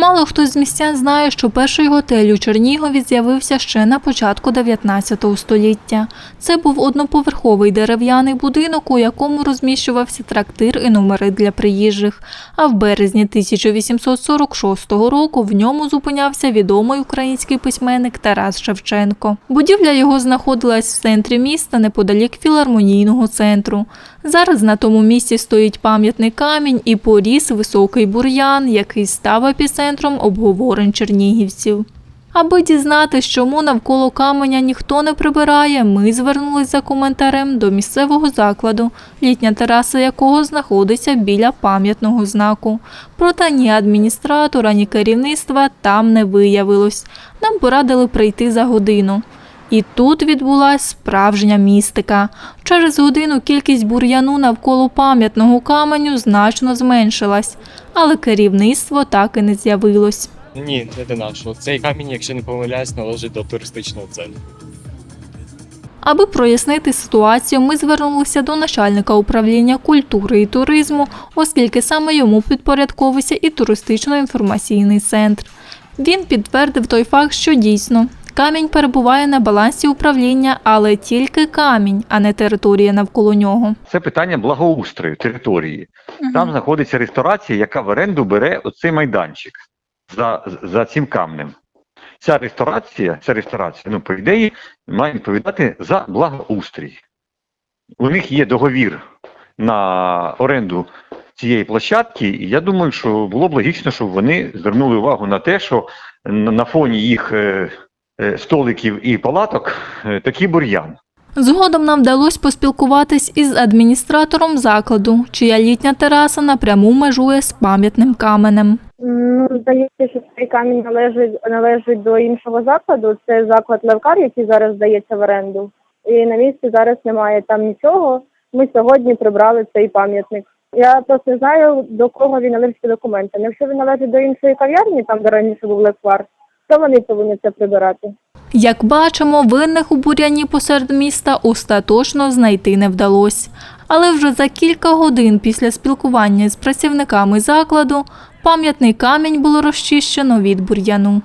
Мало хто з містян знає, що перший готель у Чернігові з'явився ще на початку 19 століття. Це був одноповерховий дерев'яний будинок, у якому розміщувався трактир і номери для приїжджих. А в березні 1846 року в ньому зупинявся відомий український письменник Тарас Шевченко. Будівля його знаходилась в центрі міста неподалік філармонійного центру. Зараз на тому місці стоїть пам'ятний камінь і поріс високий бур'ян, який став епіцентром обговорень чернігівців. Аби дізнатись, чому навколо каменя ніхто не прибирає, ми звернулись за коментарем до місцевого закладу, літня тераса якого знаходиться біля пам'ятного знаку. Проте ні адміністратора, ні керівництва там не виявилось. Нам порадили прийти за годину. І тут відбулась справжня містика. Через годину кількість бур'яну навколо пам'ятного каменю значно зменшилась, але керівництво так і не з'явилось. Ні, не до нашого. Цей камінь, якщо не помиляюсь, належить до туристичного центру. Аби прояснити ситуацію, ми звернулися до начальника управління культури і туризму, оскільки саме йому підпорядковується і туристично-інформаційний центр. Він підтвердив той факт, що дійсно камінь перебуває на балансі управління, але тільки камінь, а не територія навколо нього. Це питання благоустрою території. Там знаходиться ресторація, яка в оренду бере оцей майданчик за, за цим камнем. Ця ресторація, ця ресторація, ну, по ідеї, має відповідати за благоустрій. У них є договір на оренду цієї площадки, і я думаю, що було б логічно, щоб вони звернули увагу на те, що на фоні їх е, столиків і палаток е, такий бур'ян. Згодом нам вдалося поспілкуватись із адміністратором закладу, чия літня тераса напряму межує з пам'ятним каменем. Ну, здається, що цей камінь належить належить до іншого закладу. Це заклад Левкар, який зараз здається в оренду. І на місці зараз немає там нічого. Ми сьогодні прибрали цей пам'ятник. Я просто не знаю, до кого він належить документи. Якщо він належить до іншої кав'ярні, там де раніше був Левкар, то вони повинні це прибирати. Як бачимо, винних у буряні посеред міста остаточно знайти не вдалося. Але вже за кілька годин після спілкування з працівниками закладу пам'ятний камінь було розчищено від бур'яну.